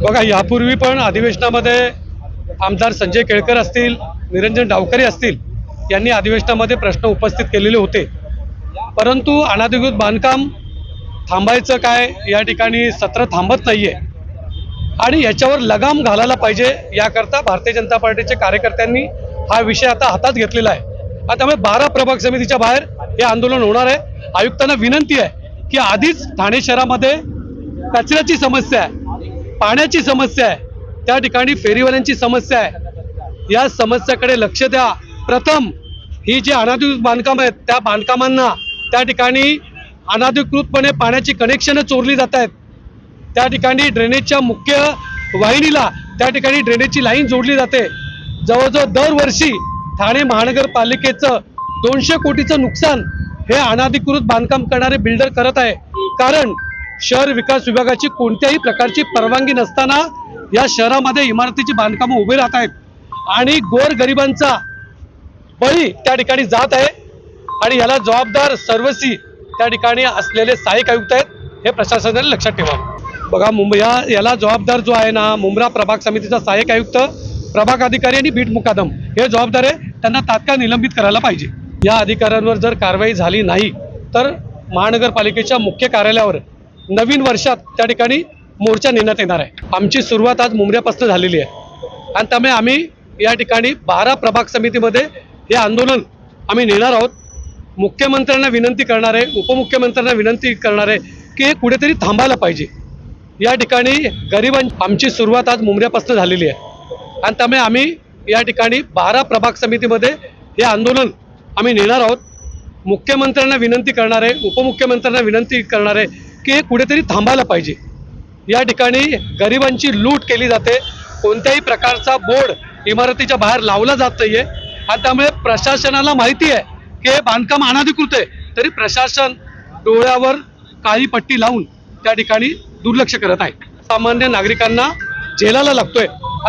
बघा यापूर्वी पण अधिवेशनामध्ये आमदार संजय केळकर असतील निरंजन डावकरे असतील यांनी अधिवेशनामध्ये प्रश्न उपस्थित केलेले होते. परंतु अनाधिकृत बांधकाम थांबायचं काय? या ठिकाणी सत्र थांबत नाहीये. आणि याच्यावर लगाम घालायला पाहिजे याकरता भारतीय जनता पार्टीच्या कार्यकर्त्यांनी हा विषय आता हातात घेतलेला आहे. त्यामुळे बारा प्रभाग समितीच्या बाहेर हे आंदोलन होणार आहे. आयुक्तांना विनंती आहे की आधीच ठाणे शहरामध्ये कचऱ्याची समस्या आहे. पाण्याची समस्या आहे. त्या ठिकाणी फेरीवाल्यांची समस्या आहे. या समस्याकडे लक्ष द्या. प्रथम ही जी अनाधिकृत बांधकाम आहेत त्या बांधकामांना त्या ठिकाणी अनाधिकृतपणे पाण्याची कनेक्शनं चोरली जात आहेत. त्या ठिकाणी ड्रेनेजच्या मुख्य वाहिनीला त्या ठिकाणी ड्रेनेजची लाईन जोडली जाते. जवळजवळ दरवर्षी ठाणे महानगरपालिकेचं दोनशे कोटीचं नुकसान हे अनाधिकृत बांधकाम करणारे बिल्डर करत आहे. कारण शहर विकास विभागाची कोणत्याही प्रकारची परवानगी नसताना या शहरामध्ये इमारतीची बांधकामं उभी राहत आहेत. आणि गोर गरिबांचा बळी त्या ठिकाणी जात आहे आणि याला जबाबदार सर्वसी त्या ठिकाणी असलेले सहाय्यक आयुक्त आहेत हे प्रशासनाने लक्षात ठेवा बघा मुंबई या याला जबाबदार जो आहे ना मुंब्रा प्रभाग समितीचा सहाय्यक आयुक्त प्रभाग अधिकारी आणि बीट मुकादम हे जबाबदार आहे. त्यांना तात्काळ निलंबित करायला पाहिजे. या अधिकाऱ्यांवर जर कारवाई झाली नाही तर महानगरपालिकेच्या मुख्य कार्यालयावर नवीन वर्षात त्या ठिकाणी मोर्चा नेण्यात येणार आहे. आमची सुरुवात आज मुंबऱ्यापासून झालेली आहे. आणि त्यामुळे आम्ही या ठिकाणी बारा प्रभाग समितीमध्ये हे आंदोलन आम्ही नेणार आहोत. मुख्यमंत्र्यांना विनंती करणार आहे उपमुख्यमंत्र्यांना विनंती करणार आहे की हे कुठेतरी थांबायला पाहिजे. या ठिकाणी गरिबां आमची सुरुवात आज मुंबऱ्यापासून झालेली आहे. आणि त्यामुळे आम्ही या ठिकाणी बारा प्रभाग समितीमध्ये हे आंदोलन आम्ही नेणार आहोत. मुख्यमंत्र्यांना विनंती करणार आहे उपमुख्यमंत्र्यांना विनंती करणार आहे की कुठेतरी थांबायला पाहिजे. या ठिकाणी गरिबांची लूट केली जाते. कोणत्याही प्रकारचा बोर्ड इमारतीच्या बाहेर लावला जात नाहीये. आणि त्यामुळे प्रशासनाला माहिती आहे की हे बांधकाम अनाधिकृत आहे. तरी प्रशासन डोळ्यावर काळी पट्टी लावून त्या ठिकाणी दुर्लक्ष करत आहे. सामान्य नागरिकांना झेलायला लागतोय.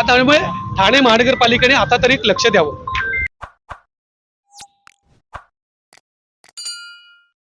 त्यामुळे ठाणे महानगरपालिकेने आता तरी लक्ष द्यावं.